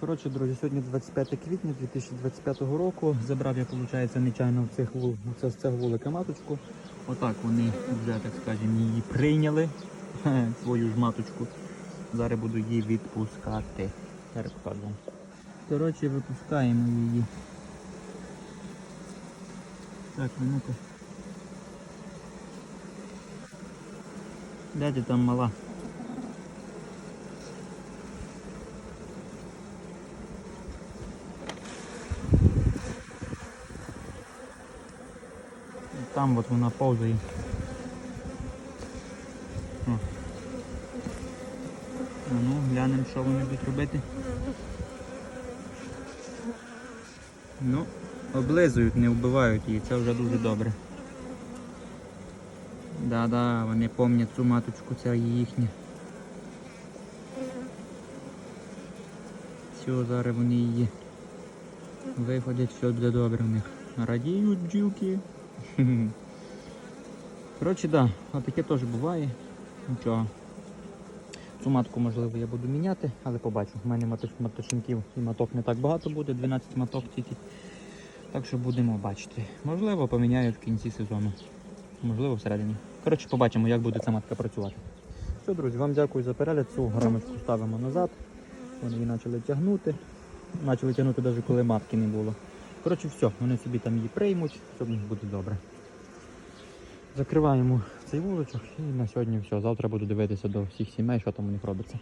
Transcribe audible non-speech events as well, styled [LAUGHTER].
Коротше, друзі, сьогодні 25 квітня 2025 року. Забрав я, виходить, нечайно в цих з цього вулика маточку. Отак вони вже, так скажемо, її прийняли, [LAUGHS] свою ж маточку. Зараз буду її відпускати. Зараз покажу. Коротше, випускаємо її. Так, ну ну-ка. Там мала? Там от вона повзає. О. А ну, глянемо, що вони будуть робити. Ну, облизують, не вбивають її, це вже дуже добре. Да-да, вони пам'ятають цю маточку, це їхня. Все, зараз вони її виходять, все буде добре в них. Радіють бджілки. Коротше, да, таке теж буває. Нічого. Цю матку, можливо, я буду міняти, але побачу. У мене маточ- маточників і маток не так багато буде, 12 маток тільки. Так що будемо бачити. Можливо, поміняю в кінці сезону. Можливо, всередині. Коротше, побачимо, як буде ця матка працювати. Все, друзі, вам дякую за перегляд. Цю рамочку ставимо назад. Вони її почали тягнути. Почали тягнути навіть коли матки не було. Коротше, все, вони собі там її приймуть, них буде добре. Закриваємо цей вуличок і на сьогодні все. Завтра буду дивитися до всіх сімей, що там у них робиться.